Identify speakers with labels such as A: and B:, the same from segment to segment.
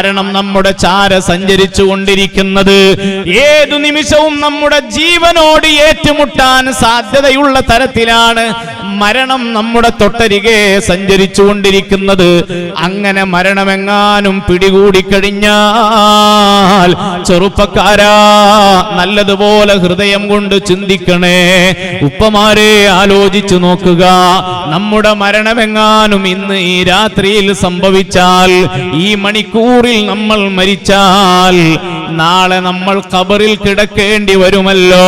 A: കാരണം നമ്മുടെ ചാര സഞ്ചരിച്ചു കൊണ്ടിരിക്കുന്നത് ഏതു നിമിഷവും നമ്മുടെ ജീവനോട് ഏറ്റുമുട്ടാൻ സാധ്യതയുള്ള തരത്തിലാണ്. മരണം നമ്മുടെ തൊട്ടരികെ സഞ്ചരിച്ചു കൊണ്ടിരിക്കുന്നത് അങ്ങനെ മരണമെങ്ങാനും പിടികൂടിക്കഴിഞ്ഞാൽ ചെറുപ്പക്കാരാ നല്ലതുപോലെ ഹൃദയം കൊണ്ട് ചിന്തിക്കണേ. ഉപ്പമാരെ ആലോചിച്ചു നോക്കുക. നമ്മുടെ മരണമെങ്ങാനും ഇന്ന് ഈ രാത്രിയിൽ സംഭവിച്ചാൽ ഈ മണിക്കൂറിൽ നമ്മൾ മരിച്ചാൽ നാളെ നമ്മൾ കബറിൽ കിടക്കേണ്ടി വരുമല്ലോ.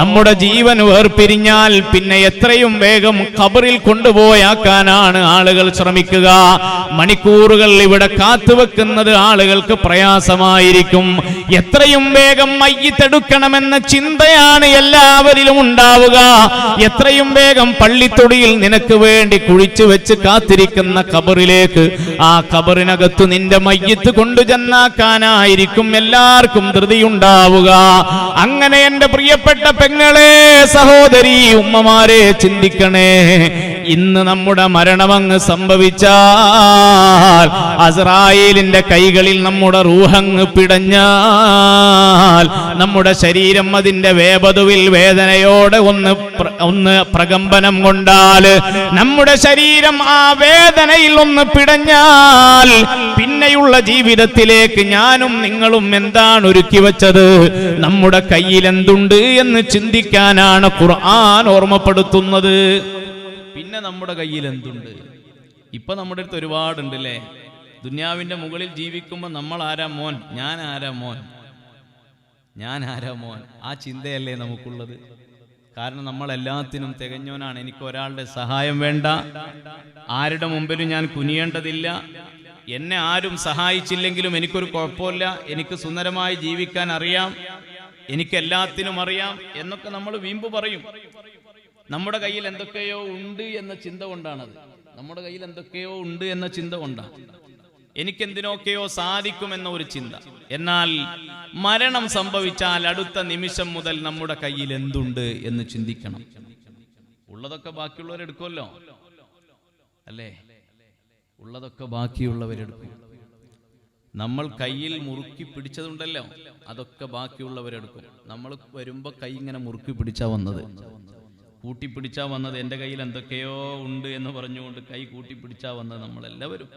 A: നമ്മുടെ ജീവൻ വേർപിരിഞ്ഞാൽ പിന്നെ എത്രയും വേഗം ഖബറിൽ കൊണ്ടുപോയാക്കാനാണ് ആളുകൾ ശ്രമിക്കുക. മണിക്കൂറുകൾ ഇവിടെ കാത്തുവെക്കുന്നത് ആളുകൾക്ക് പ്രയാസമായിരിക്കും. എത്രയും വേഗം മയ്യത്തെടുക്കണമെന്ന ചിന്തയാണ് എല്ലാവരിലും ഉണ്ടാവുക. എത്രയും വേഗം പള്ളിത്തൊടിയിൽ നിനക്ക് വേണ്ടി കുഴിച്ചു വെച്ച് കാത്തിരിക്കുന്ന ഖബറിലേക്ക് ആ ഖബറിനകത്ത് നിന്റെ മയ്യത്ത് കൊണ്ടു ചെന്നാക്കാനായിരിക്കും എല്ലാവർക്കും ധൃതിയുണ്ടാവുക. അങ്ങനെ എന്റെ പ്രിയപ്പെട്ട പെങ്ങളെ സഹോദരി ഉമ്മമാരെ ചിന്തിക്കണേ ഇന്ന് നമ്മുടെ മരണമങ്ങ് സംഭവിച്ചാൽ അസ്രായേലിന്റെ കൈകളിൽ നമ്മുടെ റൂഹങ്ങ് പിടഞ്ഞാൽ നമ്മുടെ ശരീരം അതിന്റെ വേപതുവിൽ വേദനയോടെ ഒന്ന് ഒന്ന് പ്രകമ്പനം കൊണ്ടാൽ നമ്മുടെ ശരീരം ആ വേദനയിൽ ഒന്ന് പിടഞ്ഞാൽ പിന്നെയുള്ള ജീവിതത്തിലേക്ക് ഞാനും നിങ്ങളും എന്താണ് ഒരുക്കി വെച്ചത്? നമ്മുടെ കയ്യിൽ എന്തുണ്ട് എന്ന് ചിന്തിക്കാനാണ് ഖുർആൻ ഓർമ്മപ്പെടുത്തുന്നത്. പിന്നെ നമ്മുടെ കയ്യിൽ എന്തുണ്ട്? ഇപ്പൊ നമ്മുടെ അടുത്ത് ഒരുപാടുണ്ട് അല്ലേ ദുന്യാവിന്റെ മുകളിൽ ജീവിക്കുമ്പോൾ നമ്മൾ ആരാ മോൻ? ഞാൻ ആരാ മോൻ? ഞാൻ ആരാ മോൻ? ആ ചിന്തയല്ലേ നമുക്കുള്ളത്. കാരണം നമ്മൾ എല്ലാത്തിനും തികഞ്ഞോനാണ് എനിക്ക് ഒരാളുടെ സഹായം വേണ്ട. ആരുടെ മുമ്പിലും ഞാൻ കുനിയേണ്ടതില്ല. എന്നെ ആരും സഹായിച്ചില്ലെങ്കിലും എനിക്കൊരു കുഴപ്പമില്ല. എനിക്ക് സുന്ദരമായി ജീവിക്കാൻ അറിയാം. എനിക്ക് എല്ലാത്തിനും അറിയാം. എന്നൊക്കെ നമ്മൾ വീമ്പ് പറയും. നമ്മുടെ കയ്യിൽ എന്തൊക്കെയോ ഉണ്ട് എന്ന ചിന്ത കൊണ്ടാണത്. നമ്മുടെ കയ്യിൽ എന്തൊക്കെയോ ഉണ്ട് എന്ന ചിന്ത കൊണ്ടാണ്. എനിക്കെന്തിനൊക്കെയോ സാധിക്കുമെന്ന ഒരു ചിന്ത. എന്നാൽ മരണം സംഭവിച്ചാൽ അടുത്ത നിമിഷം മുതൽ നമ്മുടെ കയ്യിൽ എന്തുണ്ട് എന്ന് ചിന്തിക്കണം. ഉള്ളതൊക്കെ ബാക്കിയുള്ളവരെടുക്കുമല്ലോ അല്ലേ? ഉള്ളതൊക്കെ ബാക്കിയുള്ളവരെടുക്കും നമ്മൾ കയ്യിൽ മുറുക്കി പിടിച്ചതുണ്ടല്ലോ? അതൊക്കെ ബാക്കിയുള്ളവരെടുക്കും നമ്മൾ വരുമ്പോ കൈ ഇങ്ങനെ മുറുക്കി പിടിച്ചാ വന്നത്. കൂട്ടിപ്പിടിച്ചാ വന്നത് എന്റെ കയ്യിൽ എന്തൊക്കെയോ ഉണ്ട് എന്ന് പറഞ്ഞുകൊണ്ട് കൈ കൂട്ടിപ്പിടിച്ചാ വന്നത് നമ്മളെല്ലാവരും.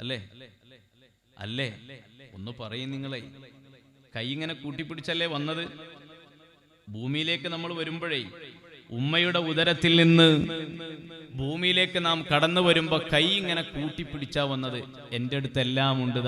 A: അല്ലേ? അല്ലേ? ഒന്ന് പറയും നിങ്ങളെ. കൈ ഇങ്ങനെ കൂട്ടിപ്പിടിച്ചല്ലേ വന്നത്? ഭൂമിയിലേക്ക് നമ്മൾ വരുമ്പോഴേ ഉമ്മയുടെ ഉദരത്തിൽ നിന്ന് ഭൂമിയിലേക്ക് നാം കടന്നു വരുമ്പോ കൈ ഇങ്ങനെ കൂട്ടിപ്പിടിച്ചാ വന്നത്. എന്റെ അടുത്ത് എല്ലാം ഉണ്ട്